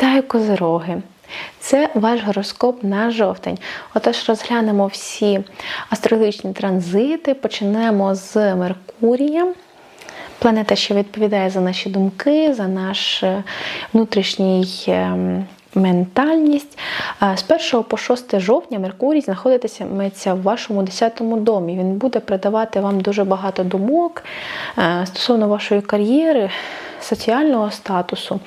Вітаю козироги! Це ваш гороскоп на жовтень. Отож, розглянемо всі астрологічні транзити. Почнемо з Меркурія. Планета, що відповідає за наші думки, за наш е, внутрішній ем, ментальність. Е, З 1 по 6 жовтня Меркурій знаходитиметься в вашому 10-му домі. Він буде придавати вам дуже багато думок е, стосовно вашої кар'єри, соціального статусу.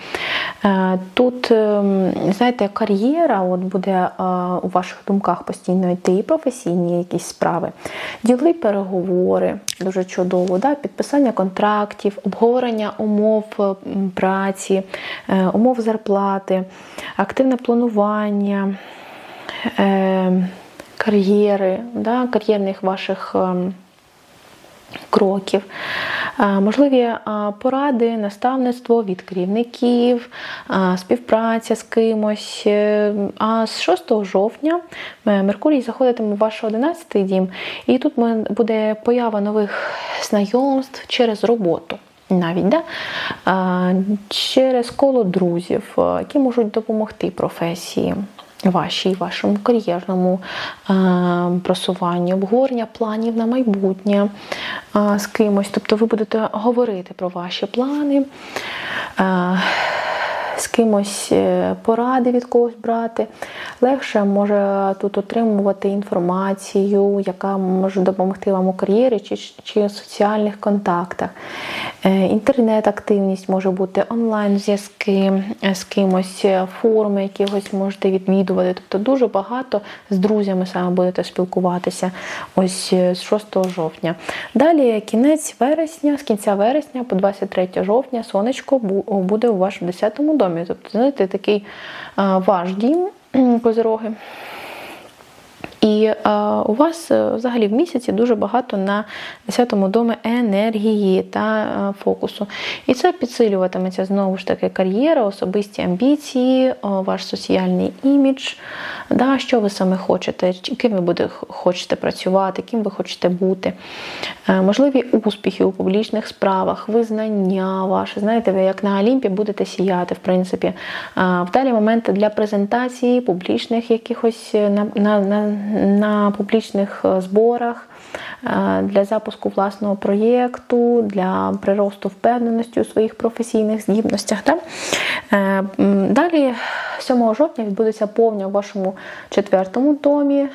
Е, Тут, ем, знаєте, кар'єра от буде е, у ваших думках постійно йти, і професійні якісь справи, ділові переговори, дуже чудово, да? підписання контрактів, обговорення умов е, праці, умов зарплати, активне планування. Кар'єри, да, кар'єрних ваших ем, кроків, Е, можливі е, поради, наставництво від керівників, е, співпраця з кимось. А з 6 жовтня Меркурій заходитиме в ваш 11 дім, і тут буде поява нових знайомств через роботу. Навіть да? Через коло друзів, які можуть допомогти професії вашій, вашому кар'єрному е, просуванню, обговорення планів на майбутнє е, з кимось. Тобто ви будете говорити про ваші плани. З кимось е, поради від когось брати. Легше може тут отримувати інформацію, яка може допомогти вам у кар'єрі чи, чи соціальних контактах. Е, Інтернет-активність може бути онлайн-зв'язки е, з кимось, форуми якихось можете відвідувати. Тобто дуже багато з друзями саме будете спілкуватися ось з 6 жовтня. Далі кінець вересня, з кінця вересня по 23 жовтня сонечко буде у вашому 10-му домі. Тобто, знаєте, такий е, ваш дім козироги. І а, у вас е, взагалі в місяці дуже багато на 10-му домі енергії та а, фокусу. І це підсилюватиметься знову ж таки кар'єра, особисті амбіції, ваш соціальний імідж, да, що ви саме хочете, ким ви буде, хочете працювати, ким ви хочете бути. Е, можливі успіхи у публічних справах, визнання ваше. Знаєте, ви як на Олімпі будете сіяти, в принципі. Е, Вдалі моменти для презентації публічних якихось е, на, на, на, на публічних зборах, для запуску власного проєкту, для приросту впевненості у своїх професійних здібностях. Да? Далі 7 жовтня відбудеться повня у вашому четвертому домі.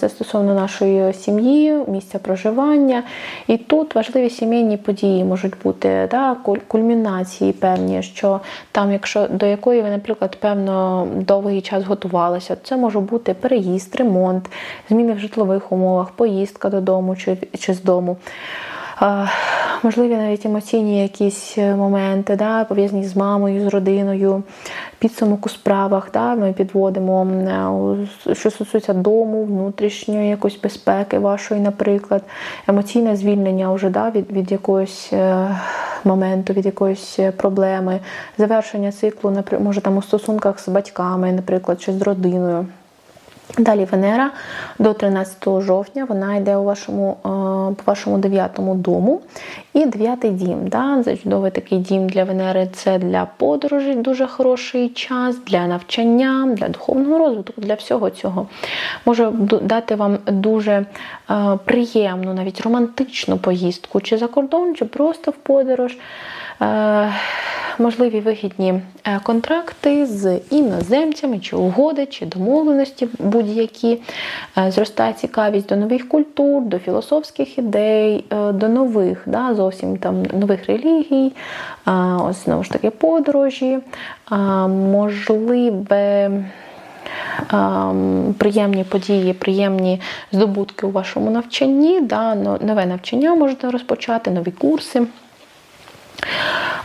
Це стосовно нашої сім'ї, місця проживання. І тут важливі сімейні події можуть бути, да, кульмінації певні, що там, якщо до якої ви, наприклад, певно довгий час готувалися, це може бути переїзд, ремонт, зміни в житлових умовах, поїздка додому чи, чи з дому. Можливі навіть емоційні якісь е, моменти, да, пов'язані з мамою, з родиною, підсумок у справах. Да, ми підводимо, е, що стосується дому, внутрішньої якоїсь безпеки вашої, наприклад, емоційне звільнення вже да, від, від якогось е, моменту, від якоїсь проблеми, завершення циклу, може там у стосунках з батьками, наприклад, чи з родиною. Далі Венера до 13 жовтня вона йде у вашому, е, по вашому дев'ятому дому. І дев'ятий дім. Да? Чудовий такий дім для Венери. Це для подорожей дуже хороший час, для навчання, для духовного розвитку, для всього цього. Може дати вам дуже е, приємну, навіть романтичну поїздку, чи за кордон, чи просто в подорож. Е, можливі вигідні е, контракти з іноземцями, чи угоди, чи домовленості будь-які. Е, Зростає цікавість до нових культур, до філософських ідей, до нових, да, зовсім там нових релігій, ось знову ж таки подорожі, можливе. ем, Приємні події, приємні здобутки у вашому навчанні, да, нове навчання можете розпочати, нові курси.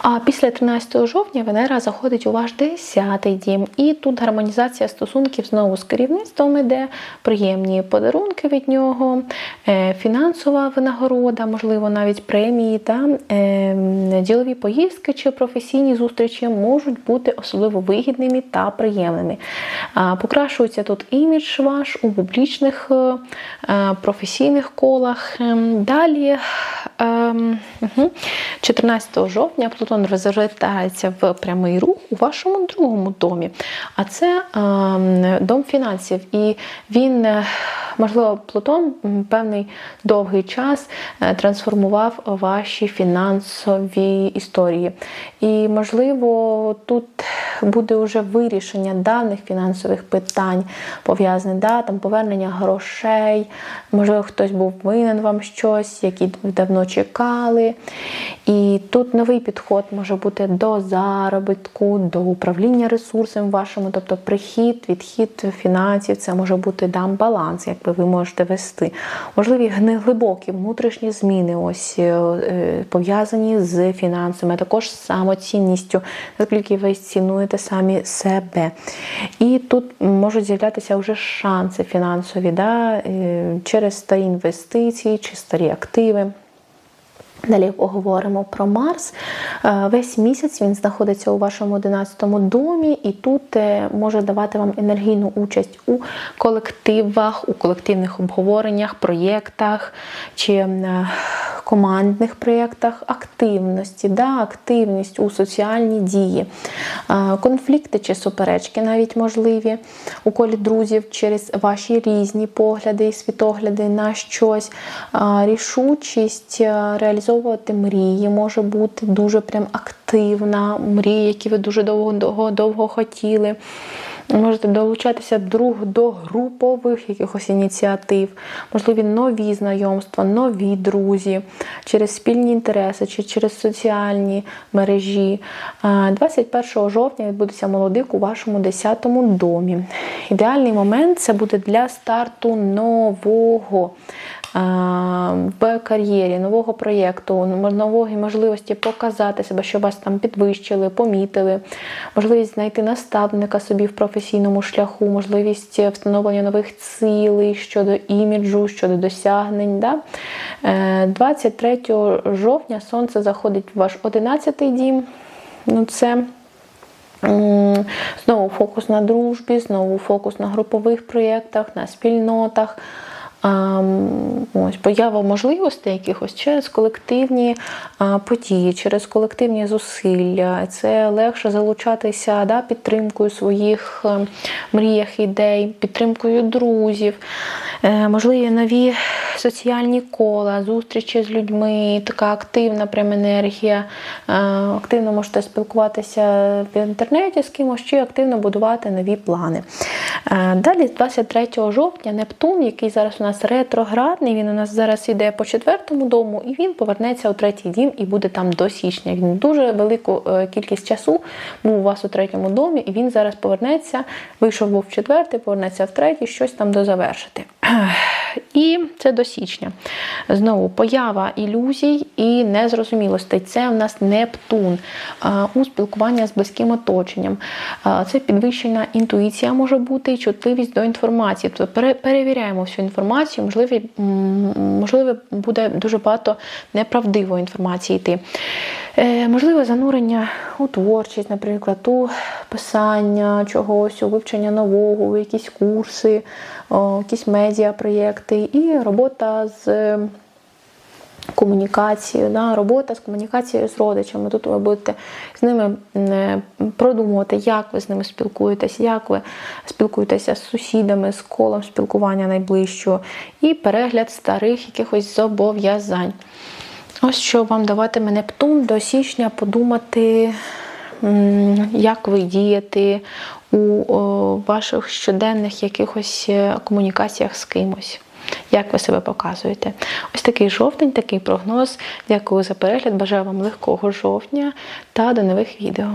А після 13 жовтня Венера заходить у ваш 10-й дім, і тут гармонізація стосунків знову з керівництвом іде, приємні подарунки від нього, е, фінансова винагорода, можливо, навіть премії та е, ділові поїздки чи професійні зустрічі можуть бути особливо вигідними та приємними. Покращується тут імідж ваш у публічних е, професійних колах. Ем, Далі. 14 жовтня Плутон розвертається в прямий рух у вашому другому домі. А це ем, дом фінансів. І він, е, можливо, Плутон певний довгий час е, трансформував ваші фінансові історії. І, можливо, тут буде вже вирішення давних фінансових питань, пов'язаних да, там повернення грошей, можливо, хтось був винен вам щось, ви давно чекали. І тут новий підход може бути до заробітку, до управління ресурсом вашому, тобто прихід, відхід фінансів, це може бути дам баланс, якби ви можете вести. Можливі глибокі внутрішні зміни, ось е, е, пов'язані з фінансами, а також з самоцінністю, наскільки ви цінуєте самі себе. І тут можуть з'являтися вже шанси фінансові да, е, через старі інвестиції чи старі активи. Далі поговоримо про Марс. Е, Весь місяць він знаходиться у вашому 11-му домі, і тут е, може давати вам енергійну участь у колективах, у колективних обговореннях, проєктах чи е, командних проєктах, активності, да, активність у соціальній дії, конфлікти чи суперечки навіть можливі у колі друзів через ваші різні погляди і світогляди на щось, рішучість е, реалізовувати мрії може бути дуже прям активна, мрії, які ви дуже довго довго, довго хотіли. Можете долучатися друг до групових якихось ініціатив, можливі нові знайомства, нові друзі, через спільні інтереси чи через соціальні мережі. Е, 21 жовтня відбудеться молодик у вашому 10-му домі. Ідеальний момент це буде для старту нового в кар'єрі, нового проєкту, нової можливості показати себе, що вас там підвищили, помітили, можливість знайти наставника собі в професійному шляху, можливість встановлення нових цілей щодо іміджу, щодо досягнень. Да? Е, 23 жовтня сонце заходить в ваш 11-й дім. Ну, це Знову фокус на дружбі, знову фокус на групових проєктах, на спільнотах. Ось поява можливостей якихось через колективні події, через колективні зусилля. Це легше залучатися да, підтримкою своїх е, мріях, ідей, підтримкою друзів, Е, можливі нові соціальні кола, зустрічі з людьми, така активна прям енергія. Е, Активно можете спілкуватися в інтернеті з кимось чи активно будувати нові плани. Далі, з 23 жовтня, Нептун, який зараз у нас ретроградний, він у нас зараз іде по четвертому дому, і він повернеться у третій дім і буде там до січня. Він дуже велику е, кількість часу був у вас у третьому домі, і він зараз повернеться. Вийшов був в четвертий, повернеться в третій, щось там дозавершити. І це до січня. Знову поява ілюзій і незрозумілостей. Це в нас Нептун у спілкування з близьким оточенням. Це підвищена інтуїція може бути і чутливість до інформації. Тобто перевіряємо всю інформацію, можливо, можливо, буде дуже багато неправдивої інформації йти. Е, Можливе занурення у творчість, наприклад, у писання чогось, у вивчення нового, у якісь курси, якісь медіапроєкти і робота з комунікацією, да, робота з комунікацією з родичами. Тут ви будете з ними е, продумувати, як ви з ними спілкуєтесь, як ви спілкуєтеся з сусідами, з колом спілкування найближчого, і перегляд старих якихось зобов'язань. Ось що вам даватиме Нептун до січня подумати, як ви дієте у ваших щоденних якихось е, комунікаціях з кимось. Як ви себе показуєте? Ось такий жовтень, такий прогноз. Дякую за перегляд. Бажаю вам легкого жовтня та до нових відео.